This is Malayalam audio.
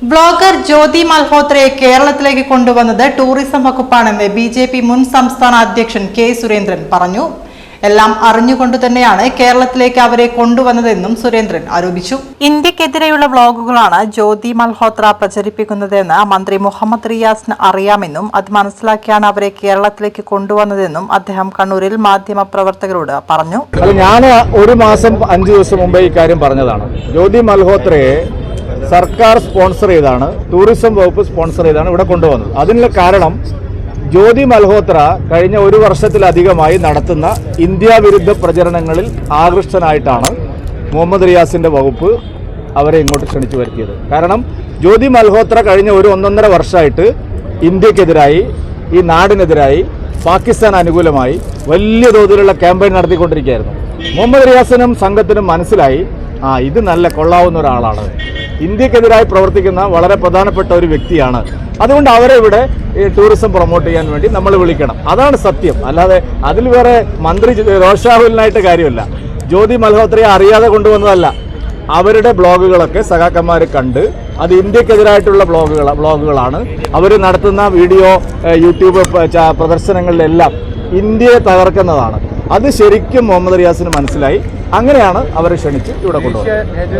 ബ്ലോഗർ ജ്യോതി മൽഹോത്രയെ കേരളത്തിലേക്ക് കൊണ്ടുവന്നത് ടൂറിസം വകുപ്പാണെന്ന് ബി ജെ പി മുൻ സംസ്ഥാന അധ്യക്ഷൻ കെ സുരേന്ദ്രൻ പറഞ്ഞു. എല്ലാം അറിഞ്ഞുകൊണ്ട് തന്നെയാണ് കേരളത്തിലേക്ക് അവരെ കൊണ്ടുവന്നതെന്നും സുരേന്ദ്രൻ ആരോപിച്ചു. ഇന്ത്യക്കെതിരെയുള്ള വ്ളോഗുകളാണ് ജ്യോതി മൽഹോത്ര പ്രചരിപ്പിക്കുന്നതെന്ന് മന്ത്രി മുഹമ്മദ് റിയാസിന് അറിയാമെന്നും അത് മനസ്സിലാക്കിയാണ് അവരെ കേരളത്തിലേക്ക് കൊണ്ടുവന്നതെന്നും അദ്ദേഹം കണ്ണൂരിൽ മാധ്യമ പ്രവർത്തകരോട് പറഞ്ഞു ഞാൻ ഒരു മാസം അഞ്ചു ദിവസം മുമ്പേ ഇക്കാര്യം കാര്യം പറഞ്ഞതാണ്. ജ്യോതി മൽഹോത്രയെ സർക്കാർ സ്പോൺസർ ചെയ്താണ് ടൂറിസം വകുപ്പ് സ്പോൺസർ ചെയ്താണ് ഇവിടെ കൊണ്ടുവന്നത്. അതിനുള്ള കാരണം ജ്യോതി മൽഹോത്ര കഴിഞ്ഞ ഒരു വർഷത്തിലധികമായി നടത്തുന്ന ഇന്ത്യ വിരുദ്ധ പ്രചരണങ്ങളിൽ ആകൃഷ്ടനായിട്ടാണ് മുഹമ്മദ് റിയാസിന്റെ വകുപ്പ് അവരെ ഇങ്ങോട്ട് ക്ഷണിച്ചു വരുത്തിയത്. കാരണം ജ്യോതി മൽഹോത്ര കഴിഞ്ഞ ഒരു ഒന്നൊന്നര വർഷമായിട്ട് ഇന്ത്യക്കെതിരായി ഈ നാടിനെതിരായി പാകിസ്ഥാൻ അനുകൂലമായി വലിയ തോതിലുള്ള ക്യാമ്പയിൻ നടത്തിക്കൊണ്ടിരിക്കുകയായിരുന്നു. മുഹമ്മദ് റിയാസിനും സംഘത്തിനും മനസ്സിലായി ആ ഇത് നല്ല കൊള്ളാവുന്ന ഒരാളാണ്. ഇന്ത്യക്കെതിരായി പ്രവർത്തിക്കുന്ന വളരെ പ്രധാനപ്പെട്ട ഒരു വ്യക്തിയാണ്. അതുകൊണ്ട് അവരെ ഇവിടെ ഈ ടൂറിസം പ്രൊമോട്ട് ചെയ്യാൻ വേണ്ടി നമ്മൾ വിളിക്കണം. അതാണ് സത്യം. അല്ലാതെ അതിൽ വേറെ മന്ത്രി രോഷാഹുലിനായിട്ട് കാര്യമല്ല. ജ്യോതി മൽഹോത്രയെ അറിയാതെ കൊണ്ടുവന്നതല്ല. അവരുടെ ബ്ലോഗുകളൊക്കെ സഖാക്കന്മാർ കണ്ട് അത് ഇന്ത്യക്കെതിരായിട്ടുള്ള ബ്ലോഗുകൾ ബ്ലോഗുകളാണ്. അവർ നടത്തുന്ന വീഡിയോ യൂട്യൂബ് പ്രദർശനങ്ങളിലെല്ലാം ഇന്ത്യയെ തകർക്കുന്നതാണ്. അത് ശരിക്കും മുഹമ്മദ് റിയാസിന് മനസ്സിലായി. അങ്ങനെയാണ് അവരെ ക്ഷണിച്ച് ഇവിടെ കൊണ്ടുവന്നത്.